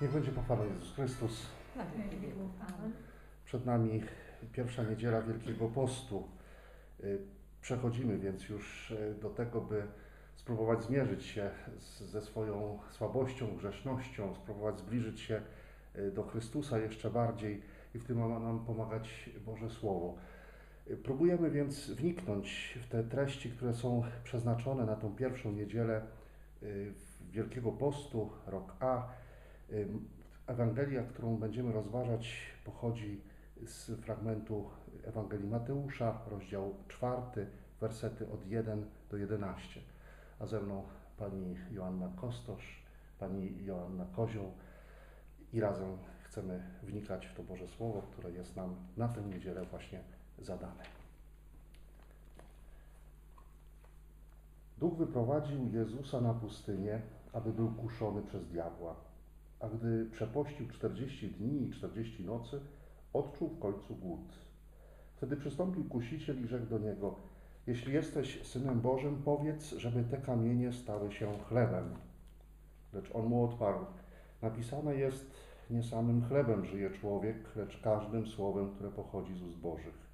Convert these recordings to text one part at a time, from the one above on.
Niech będzie pochwalony Jezus Chrystus. Przed nami pierwsza niedziela Wielkiego Postu. Y, Przechodzimy więc już y, do tego, by spróbować zmierzyć się ze swoją słabością, grzesznością, spróbować zbliżyć się y, do Chrystusa jeszcze bardziej i w tym ma nam pomagać Boże Słowo. Próbujemy więc wniknąć w te treści, które są przeznaczone na tą pierwszą niedzielę Wielkiego Postu, rok A. Ewangelia, którą będziemy rozważać, pochodzi z fragmentu Ewangelii Mateusza, rozdział 4, wersety od 1 do 11. A ze mną pani Joanna Kostosz, pani Joanna Kozioł i razem chcemy wnikać w to Boże Słowo, które jest nam na tę niedzielę właśnie zadane. Duch wyprowadził Jezusa na pustynię, aby był kuszony przez diabła. A gdy przepościł 40 dni i 40 nocy, odczuł w końcu głód. Wtedy przystąpił kusiciel i rzekł do niego: Jeśli jesteś synem Bożym, powiedz, żeby te kamienie stały się chlebem. Lecz on mu odparł: Napisane jest: Nie samym chlebem żyje człowiek, lecz każdym słowem, które pochodzi z ust Bożych.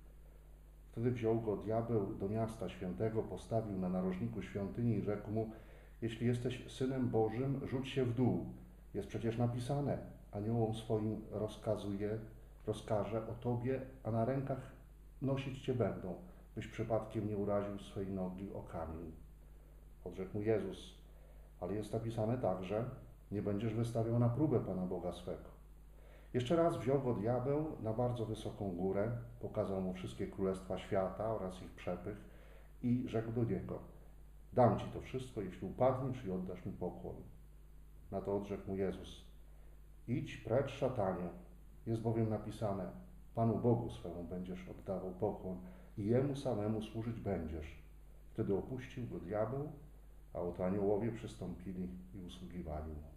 Wtedy wziął go diabeł do miasta świętego, postawił na narożniku świątyni i rzekł mu: Jeśli jesteś synem Bożym, rzuć się w dół. Jest przecież napisane: Aniołom swoim rozkazuje, rozkaże o tobie, a na rękach nosić cię będą, byś przypadkiem nie uraził swej nogi o kamień. Odrzekł mu Jezus: Ale jest napisane także: Nie będziesz wystawiał na próbę Pana Boga swego. Jeszcze raz wziął go diabeł na bardzo wysoką górę, pokazał mu wszystkie królestwa świata oraz ich przepych i rzekł do niego: Dam ci to wszystko, jeśli upadniesz i oddasz mi pokłon. Na to odrzekł mu Jezus: Idź precz, szatanie, jest bowiem napisane: Panu Bogu swemu będziesz oddawał pokłon i jemu samemu służyć będziesz. Wtedy opuścił go diabeł, a oto aniołowie przystąpili i usługiwali mu.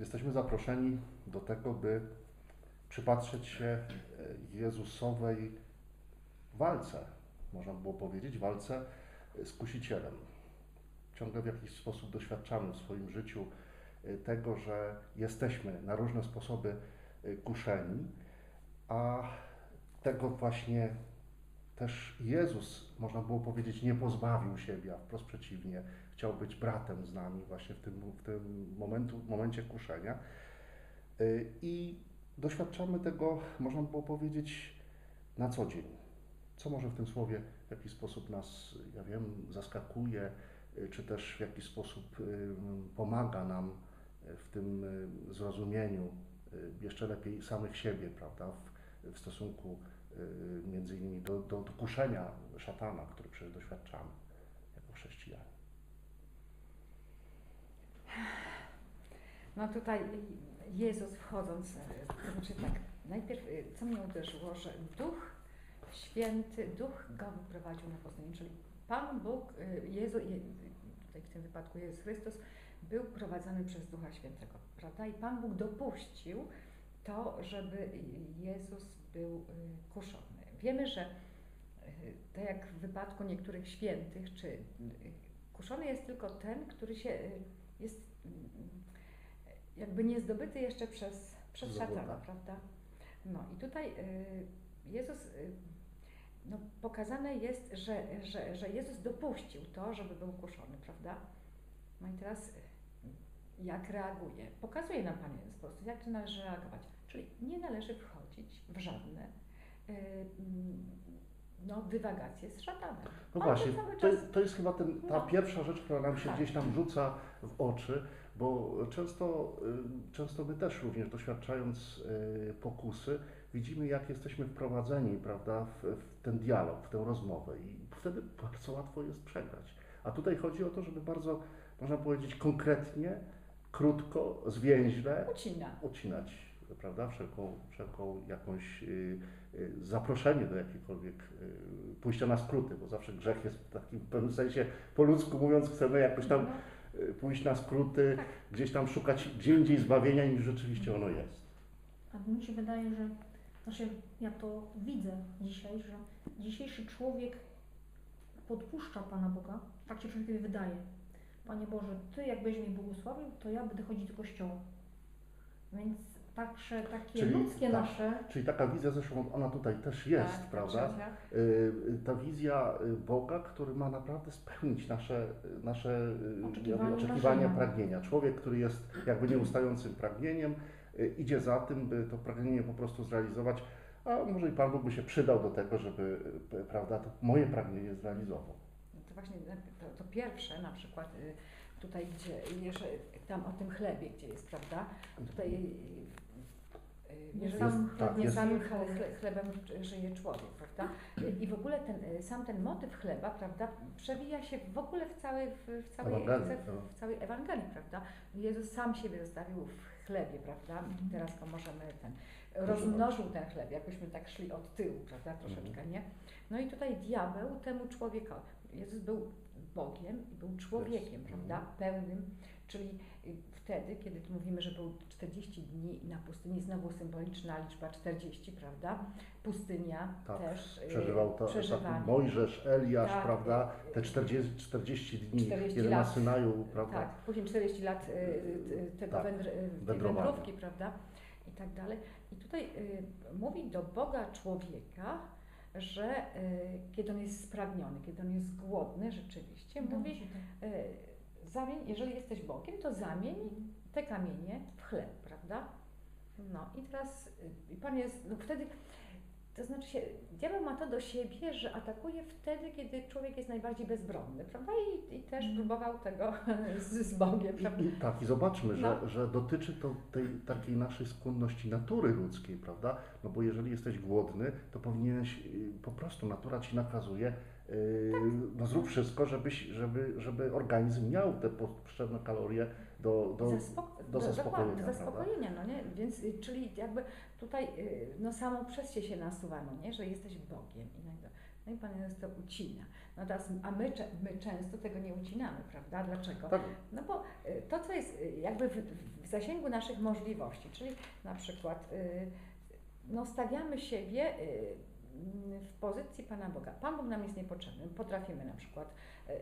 Jesteśmy zaproszeni do tego, by przypatrzeć się e, Jezusowej walce, można było powiedzieć, walce z kusicielem. Ciągle w jakiś sposób doświadczamy w swoim życiu e, tego, że jesteśmy na różne sposoby e, kuszeni, a tego właśnie też Jezus, można było powiedzieć, nie pozbawił siebie, a wprost przeciwnie, chciał być bratem z nami właśnie w tym, w tym momentu, momencie kuszenia. Y, I doświadczamy tego, można było powiedzieć, na co dzień. Co może w tym słowie w jakiś sposób nas, ja wiem, zaskakuje, y, czy też w jakiś sposób y, pomaga nam w tym zrozumieniu jeszcze lepiej samych siebie, prawda, w, w stosunku między innymi do, do, do kuszenia szatana, który przecież doświadczamy jako chrześcijanie. No tutaj Jezus wchodząc, znaczy tak, najpierw co mnie uderzyło, że Duch Święty, Duch go wyprowadził na pustynię, czyli Pan Bóg, Jezu, tutaj w tym wypadku Jezus Chrystus, był prowadzony przez Ducha Świętego, prawda? I Pan Bóg dopuścił to, żeby Jezus był kuszony. Wiemy, że tak jak w wypadku niektórych świętych, czy kuszony jest tylko ten, który się jest jakby niezdobyty jeszcze przez, przez szatana, prawda? No i tutaj Jezus, no, pokazane jest, że, że, że Jezus dopuścił to, żeby był kuszony, prawda? No i teraz jak reaguje? Pokazuje nam Pan Jezus po prostu, jak to należy reagować. Czyli nie należy wchodzić w żadne no, dywagacje z szatanem. No On właśnie, to, czas- jest- to jest chyba ten, ta No. pierwsza rzecz, która nam się Tak. gdzieś tam rzuca w oczy, bo często, y, często my też również doświadczając y, pokusy, widzimy jak jesteśmy wprowadzeni prawda, w, w ten dialog, w tę rozmowę i wtedy bardzo łatwo jest przegrać. A tutaj chodzi o to, żeby bardzo, można powiedzieć, konkretnie, krótko, zwięźle Ucina. ucinać prawda, wszelką, wszelką jakąś y, y, zaproszenie do jakiejkolwiek y, pójścia na skróty, bo zawsze grzech jest w takim w pewnym sensie, po ludzku mówiąc, chcemy jakoś tam No, y, pójść na skróty, Tak. gdzieś tam szukać gdzie indziej zbawienia niż rzeczywiście ono jest. A mi się wydaje, że znaczy ja to widzę dzisiaj, że dzisiejszy człowiek podpuszcza Pana Boga, tak się człowiekowi wydaje. Panie Boże, Ty jakbyś mi błogosławił, to ja będę chodzić do kościoła. Więc także takie Czyli ludzkie tak. nasze, Czyli taka wizja, zresztą ona tutaj też jest, Tak, prawda? trzecia. Y, Ta wizja y, Boga, który ma naprawdę spełnić nasze, y, nasze y, Oczekiwania, oczekiwania pragnienia. Człowiek, który jest jakby nieustającym pragnieniem, y, idzie za tym, by to pragnienie po prostu zrealizować, a może i Pan Bóg by się przydał do tego, żeby y, prawda, to moje pragnienie zrealizował. No to właśnie to, to pierwsze na przykład y, tutaj, gdzie jeżeli, tam o tym chlebie, gdzie jest, prawda? Tutaj y, y, Nie jeżeli sam jest, chleb nie jest- samym chle, chle, chlebem żyje człowiek, prawda? Y, I w ogóle ten, y, sam ten motyw chleba, prawda, przewija się w ogóle w całej, w, całej, Ewangelii, no. w całej Ewangelii, prawda? Jezus sam siebie zostawił w chlebie, prawda? Mhm. Teraz go możemy ten, rozmnożył ten chleb, jakbyśmy tak szli od tyłu, prawda, troszeczkę, nie? No i tutaj diabeł temu człowiekowi, Jezus był Bogiem i był człowiekiem, prawda, Mhm. pełnym, czyli wtedy, kiedy mówimy, że był 40 dni na pustyni, znowu symboliczna liczba 40, prawda, pustynia Tak, też, y, Przeżywał to przeżywanie. Mojżesz, Eliasz, Tak, prawda? Te 40, 40 dni, 40 kiedy na lat. Synaju, prawda? Tak, później 40 lat y, y, tego Tak, wędr, wędrówki, prawda? I tak dalej. I tutaj y, mówi do Boga człowieka, że y, kiedy on jest spragniony, kiedy on jest głodny rzeczywiście, mówi, Mówi, tak. y, zamień, jeżeli jesteś Bogiem, to zamień te kamienie w chleb, prawda? No i teraz y, i Pan jest, no wtedy, to znaczy się, diabeł ma to do siebie, że atakuje wtedy, kiedy człowiek jest najbardziej bezbronny, prawda? I, i też Mhm. próbował tego z, z Bogiem, prawda? I, I tak, i zobaczmy, że, No. że dotyczy to tej takiej naszej skłonności natury ludzkiej, prawda? No bo jeżeli jesteś głodny, to powinieneś y, po prostu natura ci nakazuje, y, no zrób wszystko, żebyś, żeby, żeby organizm miał te potrzebne kalorie do, do, Zaspok- do zaspokojenia, zaspokojenia, no nie? Więc, y, czyli jakby tutaj, y, no samo przez się się nasuwa, no nie? Że jesteś Bogiem i tak dalej. No i Pan Jezus to ucina. No teraz, a my, my często tego nie ucinamy, prawda? Dlaczego? tak, No bo y, to, co jest jakby w, w zasięgu naszych możliwości, czyli na przykład no stawiamy siebie w pozycji Pana Boga. Pan Bóg nam jest niepotrzebny. Potrafimy na przykład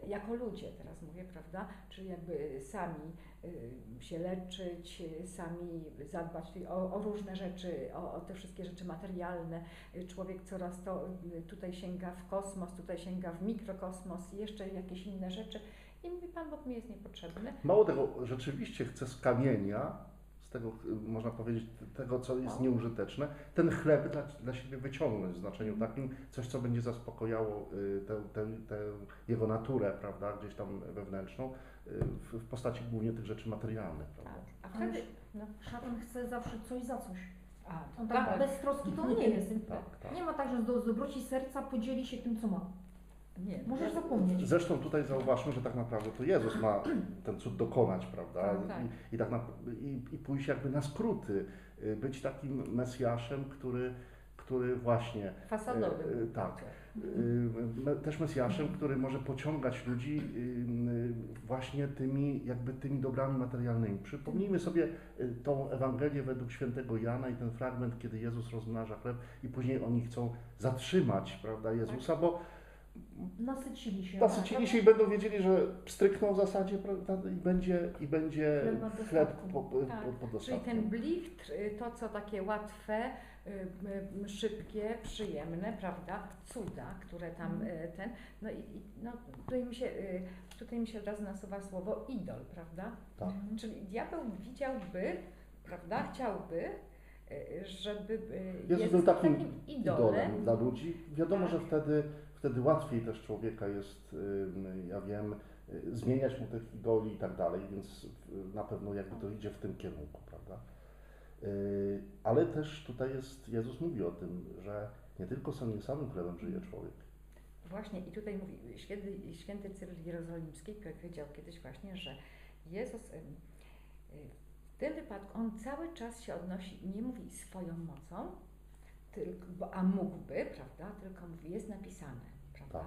y, jako ludzie, teraz mówię, prawda, czyli jakby sami y, się leczyć, sami zadbać o, o różne rzeczy, o, o te wszystkie rzeczy materialne. Człowiek coraz to y, tutaj sięga w kosmos, tutaj sięga w mikrokosmos jeszcze jakieś inne rzeczy. I mówi, Pan Bóg mi jest niepotrzebny. mało tego, rzeczywiście chce z kamienia, z tego y, można powiedzieć, tego co jest No. nieużyteczne, ten chleb dla, dla siebie wyciągnąć w znaczeniu takim, coś co będzie zaspokojało y, tę, tę, tę jego naturę, prawda, gdzieś tam wewnętrzną, y, w, w postaci głównie tych rzeczy materialnych, Tak. prawda. A wtedy... No, szatan chce zawsze coś za coś. a, On tak tak. bez troski to nie jest. Tak, tak. Nie ma tak, że z dobroci serca podzieli się tym, co ma. Nie, Możesz ja- zapomnieć. Zresztą tutaj zauważmy, że tak naprawdę to Jezus ma ten cud dokonać, prawda? Tak, tak. I, i, tak na, i, I pójść jakby na skróty, y, być takim Mesjaszem, który, który właśnie Fasadowy. Y, y, tak. y, me- też Mesjaszem, który może pociągać ludzi właśnie tymi jakby tymi dobrami materialnymi. Przypomnijmy sobie tą Ewangelię według świętego Jana i ten fragment, kiedy Jezus rozmnaża chleb i później oni chcą zatrzymać, prawda, Jezusa, bo Nasycili się. nasycili się i będą wiedzieli, że strykną w zasadzie prawda, i będzie, i będzie chleb po, po, Tak, po, po Czyli ten blichtr, y, to co takie łatwe, y, y, szybkie, przyjemne, prawda, cuda, które tam Mhm. ten, no i no, tutaj, mi się, tutaj mi się od razu nasuwa słowo idol, prawda? Tak. Mhm. Czyli diabeł widziałby, prawda, chciałby, żeby Jezus był takim idolem. idolem dla ludzi. Wiadomo, Tak. że wtedy, wtedy łatwiej też człowieka jest, ja wiem, y, zmieniać mu tych idoli i tak dalej, więc y, na pewno jakby to idzie w tym kierunku, prawda? Y, Ale też tutaj jest, Jezus mówi o tym, że nie tylko samym samym chlebem żyje człowiek. Właśnie i tutaj mówi święty, święty Cyryl Jerozolimski powiedział kiedyś właśnie, że Jezus w tym wypadku on cały czas się odnosi, nie mówi swoją mocą, tylko, bo, a mógłby, prawda, tylko mówi, jest napisane, prawda,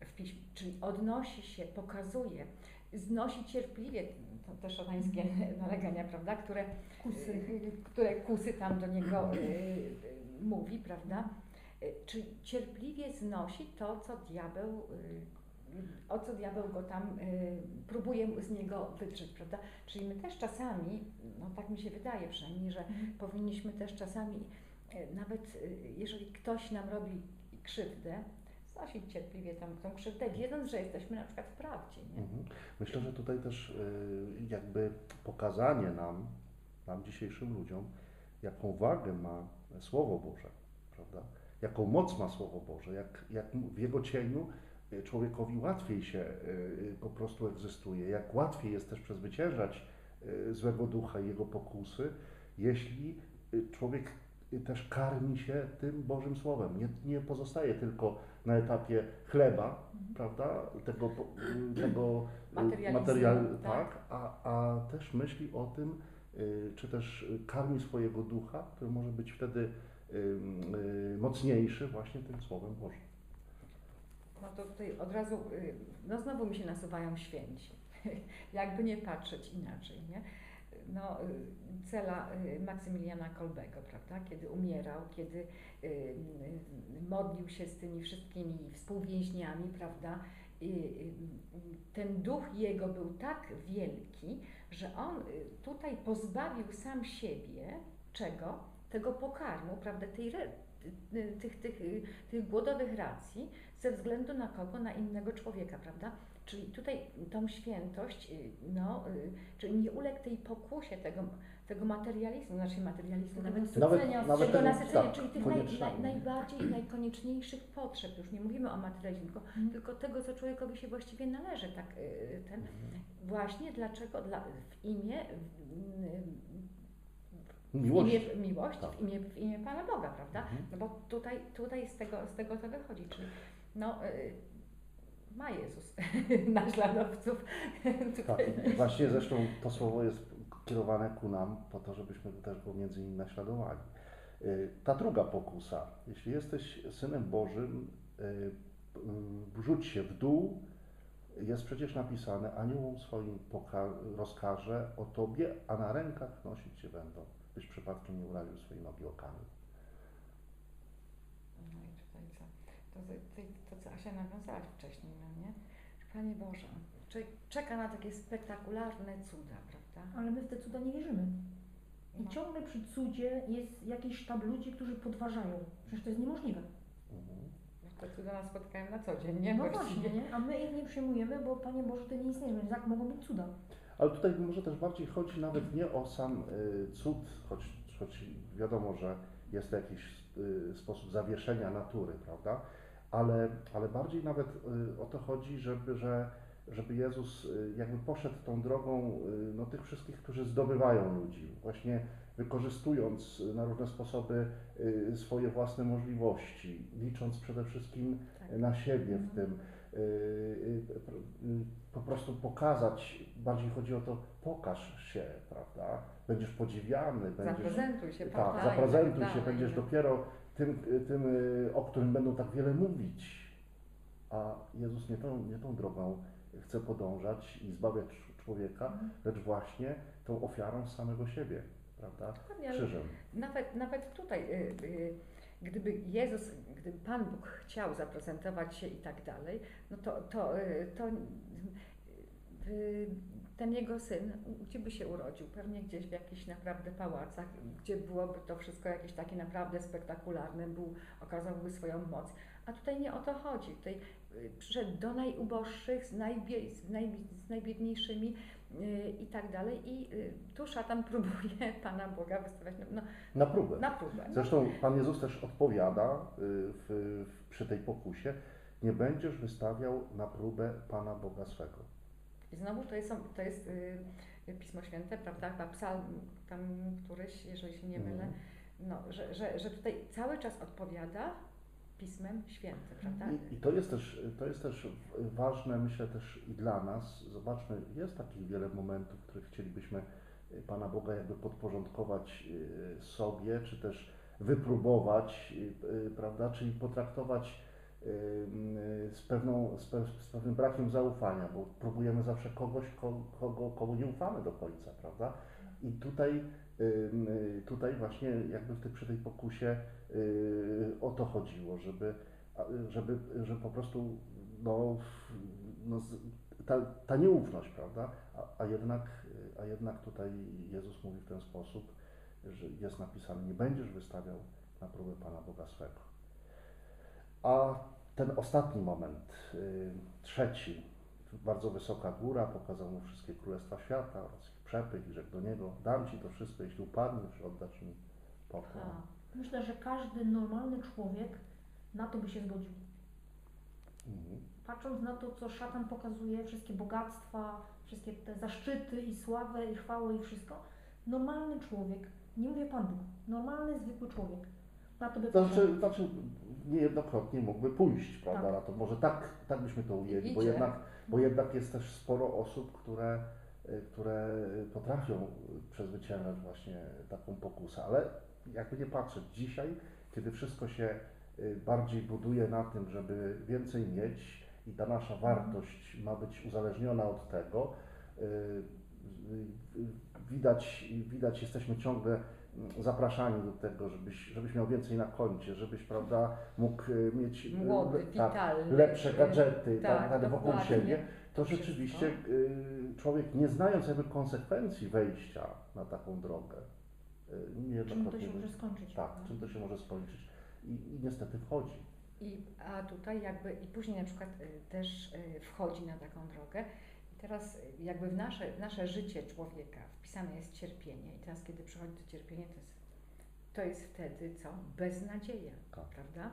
Tak. W piśmie, czyli odnosi się, pokazuje, znosi cierpliwie, to te szatańskie nalegania, prawda, które Kusy. y, które kusy tam do niego y, y, mówi, prawda? Y, Czyli cierpliwie znosi to, co diabeł y, o co diabeł go tam y, próbuje z niego wydrzeć, prawda? Czyli my też czasami, no tak mi się wydaje przynajmniej, że Mhm. powinniśmy też czasami, y, nawet y, jeżeli ktoś nam robi krzywdę, znosić cierpliwie tą, tą krzywdę, wiedząc, że jesteśmy na przykład w prawdzie, nie? Mhm. Myślę, że tutaj też y, jakby pokazanie nam, nam dzisiejszym ludziom, jaką wagę ma Słowo Boże, prawda? Jaką moc ma Słowo Boże, jak, jak w jego cieniu człowiekowi łatwiej się po prostu egzystuje, jak łatwiej jest też przezwyciężać złego ducha i jego pokusy, jeśli człowiek też karmi się tym Bożym Słowem. Nie, nie pozostaje tylko na etapie chleba, Mhm. prawda, tego, tego y, Materializmu, materiał, tak. tak, a, a też myśli o tym, y, czy też karmi swojego ducha, który może być wtedy y, mocniejszy właśnie tym Słowem Bożym. No to tutaj od razu, no znowu mi się nasuwają święci. Jakby nie patrzeć inaczej, nie? No, y, cela y, Maksymiliana Kolbego, prawda? Kiedy umierał, kiedy y, modlił się z tymi wszystkimi współwięźniami, prawda? Ten duch jego był tak wielki, że on tutaj pozbawił sam siebie czego? Tego pokarmu, prawda? Tej, tych, tych, tych głodowych racji ze względu na kogo? Na innego człowieka, prawda? Czyli tutaj tą świętość, y, no, y, czyli nie uległ tej pokusie tego, tego materializmu, znaczy materializmu, nawet nasycenia, nawet tego nasycenia, tak, czyli tych naj, naj, najbardziej, najkonieczniejszych potrzeb, już nie mówimy o materializmie, tylko, Mhm. tylko tego, co człowiekowi się właściwie należy, tak, y, ten, właśnie dlaczego, dla, w imię, w, w Miłość. imię miłości, Tak. w, imię, w imię Pana Boga, prawda? Mhm. No bo tutaj, tutaj z, tego, z tego to wychodzi, czyli no, ma Jezus naśladowców. Tak, Tutaj. właśnie zresztą to słowo jest kierowane ku nam po to, żebyśmy też go między innymi naśladowali. Y, Ta druga pokusa, jeśli jesteś synem Bożym, y, y, rzuć się w dół, jest przecież napisane, aniołom swoim rozkaże o Tobie, a na rękach nosić Cię będą, byś przypadkiem nie uraził swojej nogi o kamień. No i tutaj co? To, to, to co Asia nawiązałaś wcześniej, no nie? Panie Boże, człowiek czeka na takie spektakularne cuda, prawda? Ale my w te cuda nie wierzymy. I No. ciągle przy cudzie jest jakiś sztab ludzi, którzy podważają. Przecież to jest niemożliwe. Mhm. No Te cuda nas spotkają na co dzień, nie? No właśnie, nie? A my ich nie przyjmujemy, bo Panie Boże, Ty nie istniejesz, więc jak mogą być cuda? Ale tutaj może też bardziej chodzi nawet nie o sam y, cud, choć, choć wiadomo, że jest to jakiś y, sposób zawieszenia natury, prawda? Ale, ale bardziej nawet y, o to chodzi, żeby, że, żeby Jezus y, jakby poszedł tą drogą y, no, tych wszystkich, którzy zdobywają ludzi, właśnie wykorzystując na różne sposoby swoje własne możliwości, licząc przede wszystkim Tak. na siebie w tym, y, y, po prostu pokazać, bardziej chodzi o to, pokaż się, prawda? Będziesz podziwiany, będziesz, Zaprezentuj się, tak, zaprezentuj tak się, będziesz no. dopiero tym, tym, y, o którym będą tak wiele mówić. A Jezus nie tą, nie tą drogą chce podążać i zbawiać człowieka, Mhm. lecz właśnie tą ofiarą samego siebie, prawda? Krzyżem. Nawet, nawet tutaj, y, y, gdyby Jezus, gdyby Pan Bóg chciał zaprezentować się i tak dalej, no to, to, y, to y, ten jego syn, gdzie by się urodził? Pewnie gdzieś w jakichś naprawdę pałacach, gdzie byłoby to wszystko jakieś takie naprawdę spektakularne, był, okazałby swoją moc. A tutaj nie o to chodzi. Tutaj y, przyszedł do najuboższych, z, najbie, z, naj, z najbiedniejszymi y, i tak dalej. I y, tu szatan próbuje Pana Boga wystawiać na, no, Na próbę. na próbę. Zresztą Pan Jezus też odpowiada y, w, w, przy tej pokusie, nie będziesz wystawiał na próbę Pana Boga swego. I znowu to jest, to jest y, Pismo Święte, prawda? Chyba psalm tam któryś, jeżeli się nie mylę, Mhm. no, że, że, że tutaj cały czas odpowiada Pismem Świętym, prawda? I, I to jest też, to jest też ważne, myślę też i dla nas. Zobaczmy, jest takich wiele momentów, w których chcielibyśmy y, Pana Boga jakby podporządkować y, sobie, czy też wypróbować, y, prawda, czyli potraktować z, pewną, z, pe, z pewnym brakiem zaufania, bo próbujemy zawsze kogoś, ko- kogo, nie ufamy do końca, prawda? I tutaj, y, y, tutaj właśnie jakby tej, przy tej pokusie y, o to chodziło, żeby, żeby, żeby po prostu no, no, ta, ta nieufność, prawda? A, a, jednak, a jednak tutaj Jezus mówi w ten sposób, że jest napisane, nie będziesz wystawiał na próbę Pana Boga swego. A ten ostatni moment, y, trzeci, bardzo wysoka góra, pokazał mu wszystkie królestwa świata oraz ich przepych i rzekł do niego, dam Ci to wszystko, jeśli upadniesz, oddasz mi pokój. A, Myślę, że każdy normalny człowiek na to by się zgodził. Mhm. Patrząc na to, co szatan pokazuje, wszystkie bogactwa, wszystkie te zaszczyty i sławę i chwałę i wszystko, normalny człowiek, nie mówię Pan Bóg, normalny, zwykły człowiek na to by znaczy, znaczy niejednokrotnie mógłby pójść, prawda, Tak. na to. Może tak, tak byśmy to ujęli, bo jednak, bo jednak jest też sporo osób, które, y, które potrafią przezwyciężać właśnie taką pokusę, ale jakby nie patrzeć, dzisiaj, kiedy wszystko się y, bardziej buduje na tym, żeby więcej mieć i ta nasza wartość ma być uzależniona od tego, y, widać, widać jesteśmy ciągle zapraszani do tego, żebyś, żebyś miał więcej na koncie, żebyś, prawda, mógł y, mieć y, młody, tak, witalny. lepsze gadżety tak, tak, wokół siebie, to Wszystko. rzeczywiście y, człowiek nie znając jakby konsekwencji wejścia na taką drogę, Czym to się może skończyć? tak, czym to się może skończyć i, i niestety wchodzi. I, a tutaj jakby i później na przykład też wchodzi na taką drogę teraz jakby w nasze, w nasze życie człowieka wpisane jest cierpienie i teraz kiedy przychodzi to cierpienie to jest, to jest wtedy co? Beznadzieja, Tak. prawda?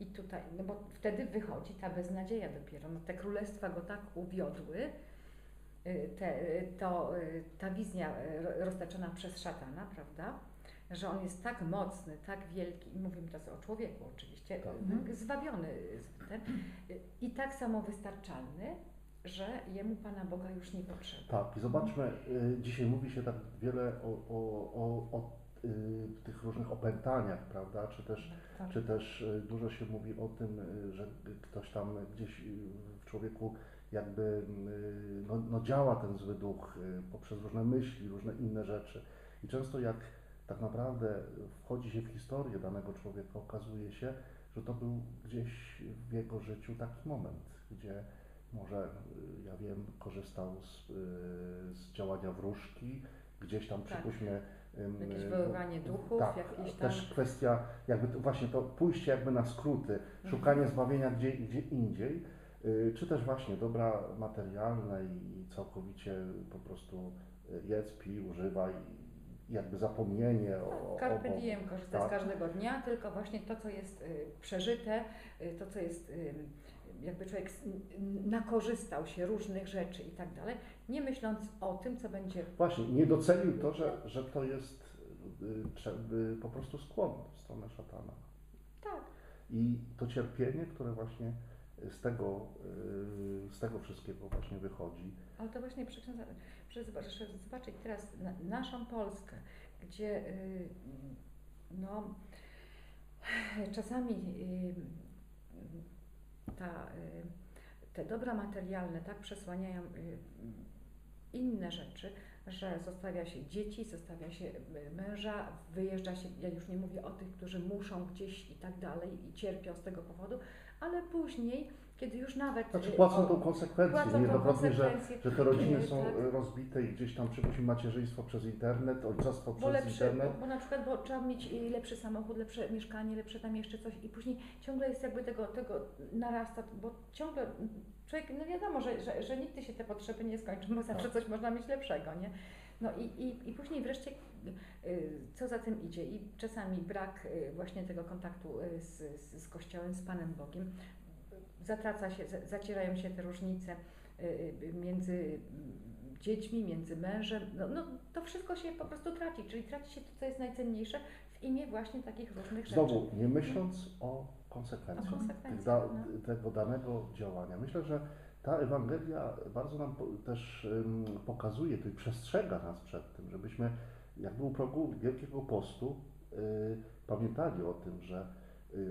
I tutaj, no bo wtedy wychodzi ta beznadzieja dopiero, no te królestwa go tak uwiodły, y, te, y, to, y, ta wizja ro- roztaczona przez szatana, prawda? Że on jest tak mocny, tak wielki, i mówimy teraz o człowieku oczywiście, Tak. zwabiony ten, i tak samo wystarczalny, że jemu Pana Boga już nie potrzeba. Tak, i zobaczmy, y, dzisiaj mówi się tak wiele o, o, o, o y, tych różnych opętaniach, prawda, czy też Tak. Czy też y, dużo się mówi o tym, że ktoś tam gdzieś w człowieku jakby no, no działa ten zły duch poprzez różne myśli, różne inne rzeczy. I często jak tak naprawdę wchodzi się w historię danego człowieka, okazuje się, że to był gdzieś w jego życiu taki moment, gdzie może, y, ja wiem, korzystał z, y, z działania wróżki, gdzieś tam Tak. przypuśćmy Jakieś y, wywoływanie duchów, tak, jakieś tam... też kwestia jakby to, właśnie to pójście jakby na skróty, Mhm. szukanie zbawienia gdzie, gdzie indziej, y, czy też właśnie dobra materialne i całkowicie po prostu y, jedz, pij, używaj i jakby zapomnienie o, o Carpe diem, korzystać Tak. z każdego dnia, tylko właśnie to, co jest y, przeżyte, y, to, co jest, y, jakby człowiek nakorzystał się różnych rzeczy i tak dalej, nie myśląc o tym, co będzie Właśnie, nie docenił to, że, że to jest y, y, po prostu skłon w stronę szatana. tak. I to cierpienie, które właśnie z tego, y, z tego wszystkiego właśnie wychodzi, Ale to właśnie że zobaczyć teraz na, naszą Polskę, gdzie no, czasami ta, y, te dobra materialne tak przesłaniają y, inne rzeczy, że zostawia się dzieci, zostawia się y, męża, wyjeżdża się, ja już nie mówię o tych, którzy muszą gdzieś i tak dalej i cierpią z tego powodu, ale później, kiedy już nawet... Znaczy y, płacą tą konsekwencję. płacą że, że te rodziny są tak. rozbite i gdzieś tam przypuśćmy macierzyństwo przez internet, ojcostwo przez lepszy, internet. bo, bo na przykład bo trzeba mieć lepszy samochód, lepsze mieszkanie, lepsze tam jeszcze coś i później ciągle jest jakby tego, tego narasta, bo ciągle człowiek, no wiadomo, że, że, że nigdy się te potrzeby nie skończą, bo zawsze coś można mieć lepszego, nie? No i, i, i później wreszcie y, co za tym idzie i czasami brak y, właśnie tego kontaktu z, z, z Kościołem, z Panem Bogiem, zatraca się, za- zacierają się te różnice y, y, między mm, dziećmi, między mężem, no, no to wszystko się po prostu traci, czyli traci się to, co jest najcenniejsze w imię właśnie takich różnych rzeczy. Znowu, nie myśląc o O konsekwencjach konsekwencjach, tych da, no. tego danego działania. Myślę, że ta Ewangelia bardzo nam też pokazuje to i przestrzega nas przed tym, żebyśmy jakby u progu Wielkiego Postu y, pamiętali o tym, że y,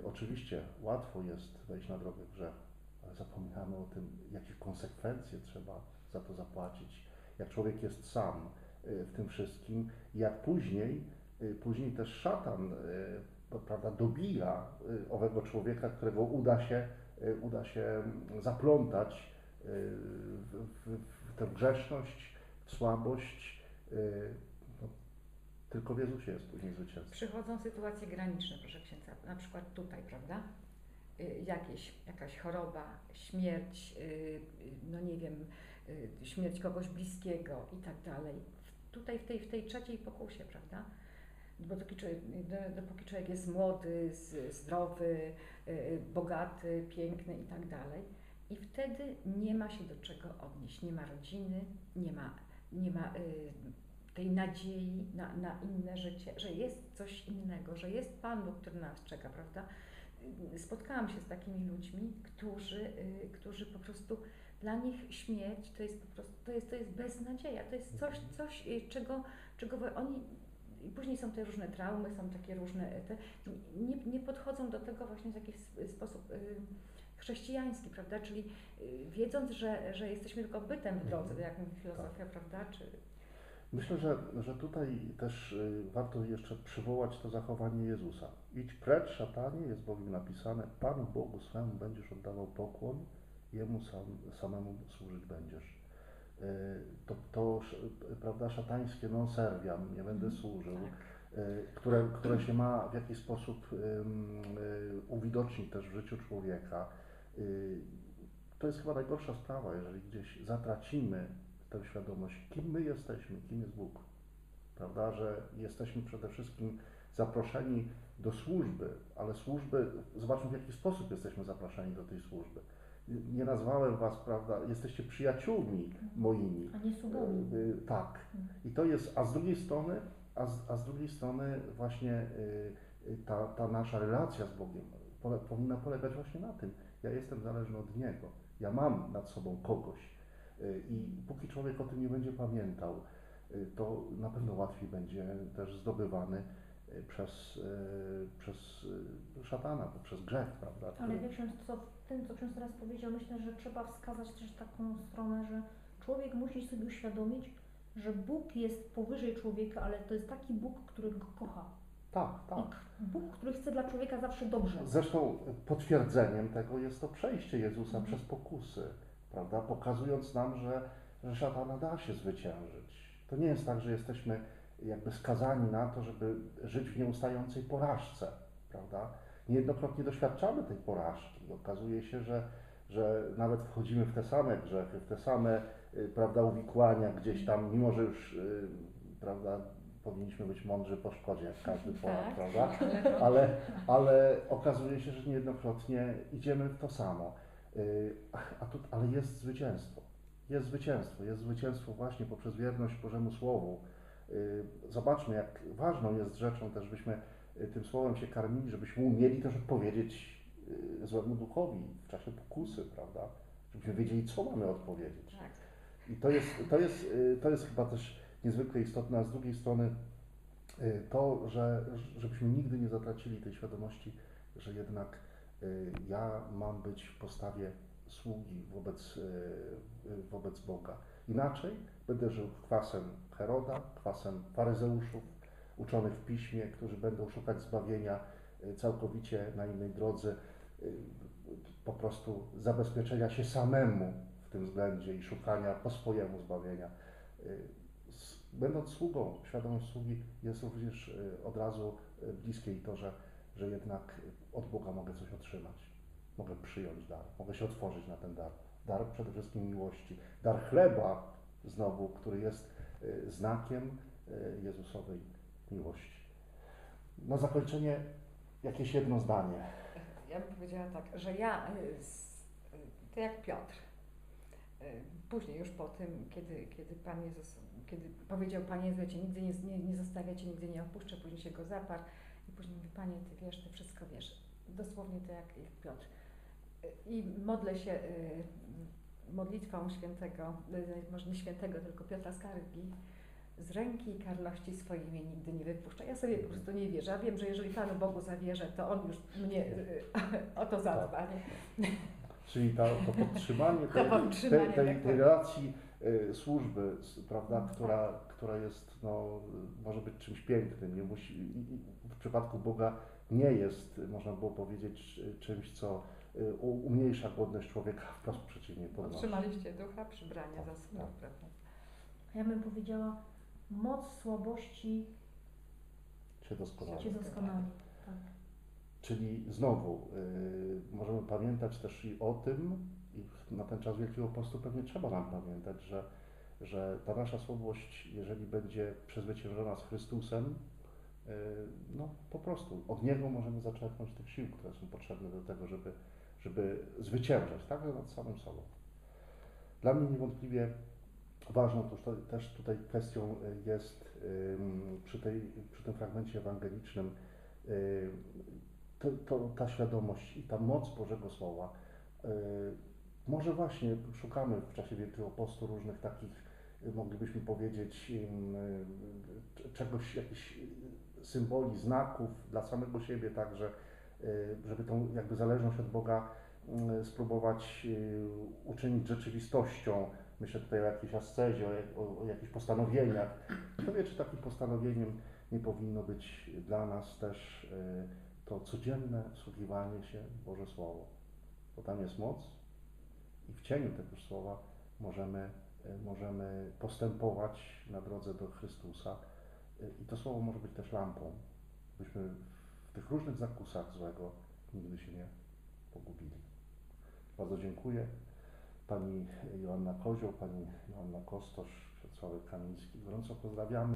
oczywiście łatwo jest wejść na drogę grzechu, ale zapominamy o tym, jakie konsekwencje trzeba za to zapłacić. Jak człowiek jest sam y, w tym wszystkim, jak później, y, później też szatan y, prawda, dobija y, owego człowieka, którego uda się, y, uda się zaplątać w, w, w tę grzeszność, w słabość. Tylko w Jezusie jest później zwycięstwo. Przychodzą sytuacje graniczne, proszę księdza, na przykład tutaj, prawda? Y, Jakieś, jakaś choroba, śmierć, y, y, no nie wiem, śmierć kogoś bliskiego i tak dalej. Tutaj w tej, w tej trzeciej pokusie, prawda? Bo dopóki człowiek, do- dopóki człowiek jest młody, zdrowy, bogaty, piękny i tak dalej. I wtedy nie ma się do czego odnieść. Nie ma rodziny, nie ma, nie ma tej nadziei na, na inne życie, że jest coś innego, że jest Pan Bóg, który nas czeka, prawda? Spotkałam się z takimi ludźmi, którzy, y, którzy po prostu dla nich śmierć to jest po prostu, to jest, to jest beznadzieja, to jest coś, coś y, czego, czego oni i później są te różne traumy, są takie różne, y, te, nie, nie podchodzą do tego właśnie w jakiś sp- sposób chrześcijański, prawda? Czyli wiedząc, że, że jesteśmy tylko bytem w drodze, Mhm. jak mówi filozofia, prawda? Czy, Myślę, że, że tutaj też y, warto jeszcze przywołać to zachowanie Jezusa. Idź precz, szatanie, jest bowiem napisane, Panu Bogu swemu będziesz oddawał pokłon, Jemu sam, samemu służyć będziesz. Y, To, to prawda, szatańskie non serviam, nie będę służył, tak. y, które, które się ma w jakiś sposób uwidocznić też w życiu człowieka. To jest chyba najgorsza sprawa, jeżeli gdzieś zatracimy tę świadomość, kim my jesteśmy, kim jest Bóg. Prawda, że jesteśmy przede wszystkim zaproszeni do służby, ale służby, zobaczmy w jaki sposób jesteśmy zaproszeni do tej służby. Nie nazwałem Was, prawda, jesteście przyjaciółmi moimi. A nie sługami. Y, y, Tak. I to jest, a z drugiej strony, a z, a z drugiej strony właśnie y, ta, ta nasza relacja z Bogiem pole, powinna polegać właśnie na tym. Ja jestem zależny od Niego. Ja mam nad sobą kogoś. Y, I póki człowiek o tym nie będzie pamiętał, y, to na pewno łatwiej będzie też zdobywany y, przez, przez szatana, przez grzech, prawda? Ale który- wie ksiądz, co w tym, co ksiądz teraz powiedział, myślę, że trzeba wskazać też taką stronę, że człowiek musi sobie uświadomić, że Bóg jest powyżej człowieka, ale to jest taki Bóg, który go kocha. Tak, tak. Bóg, który chce dla człowieka zawsze dobrze. Zresztą potwierdzeniem tego jest to przejście Jezusa Mhm. przez pokusy, prawda? Pokazując nam, że, że szatana da się zwyciężyć. To nie jest tak, że jesteśmy jakby skazani na to, żeby żyć w nieustającej porażce, prawda? Niejednokrotnie doświadczamy tej porażki. Okazuje się, że, że nawet wchodzimy w te same grzechy, w te same, y, prawda, uwikłania gdzieś tam, mimo że już, y, prawda, powinniśmy być mądrzy po szkodzie, jak każdy Polak, Tak. prawda? ale, ale okazuje się, że niejednokrotnie idziemy w to samo. Y, A tu, ale jest zwycięstwo. Jest zwycięstwo. Jest zwycięstwo właśnie poprzez wierność Bożemu Słowu. Y, Zobaczmy, jak ważną jest rzeczą też, byśmy y, tym Słowem się karmili, żebyśmy umieli też odpowiedzieć złemu duchowi w czasie pokusy, prawda? Żebyśmy wiedzieli, co mamy odpowiedzieć. Tak. I to jest, to jest, to jest chyba też niezwykle istotne, a z drugiej strony to, że żebyśmy nigdy nie zatracili tej świadomości, że jednak ja mam być w postawie sługi wobec, y, y, wobec Boga. Inaczej będę żył kwasem Heroda, kwasem faryzeuszów, uczonych w piśmie, którzy będą szukać zbawienia y, całkowicie na innej drodze, y, po prostu zabezpieczenia się samemu w tym względzie i szukania po swojemu zbawienia. Y, Będąc sługą, świadomość sługi jest również y, od razu y, bliskie i to, że, że jednak od Boga mogę coś otrzymać. Mogę przyjąć dar, mogę się otworzyć na ten dar. Dar przede wszystkim miłości. Dar chleba, znowu, który jest y, znakiem y, Jezusowej miłości. Na zakończenie jakieś jedno zdanie. Ja bym powiedziała tak, że ja, y, to jak Piotr, później już po tym, kiedy, kiedy Pan Jezus, kiedy powiedział Panie Jezu, ja Cię nigdy nie, nie, nie zostawię, Cię nigdy nie opuszczę, później się Go zaparł i później mówi, Panie, Ty wiesz, Ty wszystko wiesz. Dosłownie to jak, jak Piotr. I modlę się y, modlitwą świętego, y, może nie świętego, tylko Piotra Skargi, z ręki i karności swojej mnie nigdy nie wypuszcza. Ja sobie po prostu nie wierzę. Ja wiem, że jeżeli Panu Bogu zawierzę, to On już mnie y, o to zadba. Nie? Czyli ta, to podtrzymanie tej, podtrzymanie, tej, tej, tak, tej tak. relacji y, służby, prawda, Mhm. która, która jest, no, może być czymś pięknym. Nie musi, przypadku Boga nie jest, można było powiedzieć, czymś, co y, umniejsza godność człowieka, wprost przeciwnie, podnosi. Otrzymaliście ducha przybrania Tak, za synów, tak. prawda? Ja bym powiedziała, moc słabości Się doskonale. cię doskonali. Tak. Czyli znowu y, możemy pamiętać też i o tym, i na ten czas Wielkiego Postu pewnie trzeba nam pamiętać, że, że ta nasza słabość, jeżeli będzie przezwyciężona z Chrystusem, no po prostu od Niego możemy zaczerpnąć tych sił, które są potrzebne do tego, żeby, żeby zwyciężać także nad samym sobą. Dla mnie niewątpliwie ważną to, też tutaj kwestią jest przy, tej, przy tym fragmencie ewangelicznym y, to, to, ta świadomość i ta moc Bożego Słowa. y, Może właśnie szukamy w czasie Wielkiego Postu różnych takich, moglibyśmy powiedzieć, y, c- czegoś, jakichś y, symboli, znaków dla samego siebie także, y, żeby tą jakby zależność od Boga y, spróbować y, uczynić rzeczywistością. Myślę tutaj o jakiejś ascezie, o, o, jakichś postanowieniach. Kto wie, czy takim postanowieniem nie powinno być dla nas też y, to codzienne wsłuchiwanie się Boże Słowo. Bo tam jest moc i w cieniu tegoż Słowa możemy, y, możemy postępować na drodze do Chrystusa. Y, I to Słowo może być też lampą, byśmy w tych różnych zakusach złego nigdy się nie pogubili. Bardzo dziękuję. Pani Joanna Kozioł, Pani Joanna Kostosz, ksiądz Sławek Kamiński. Gorąco pozdrawiamy.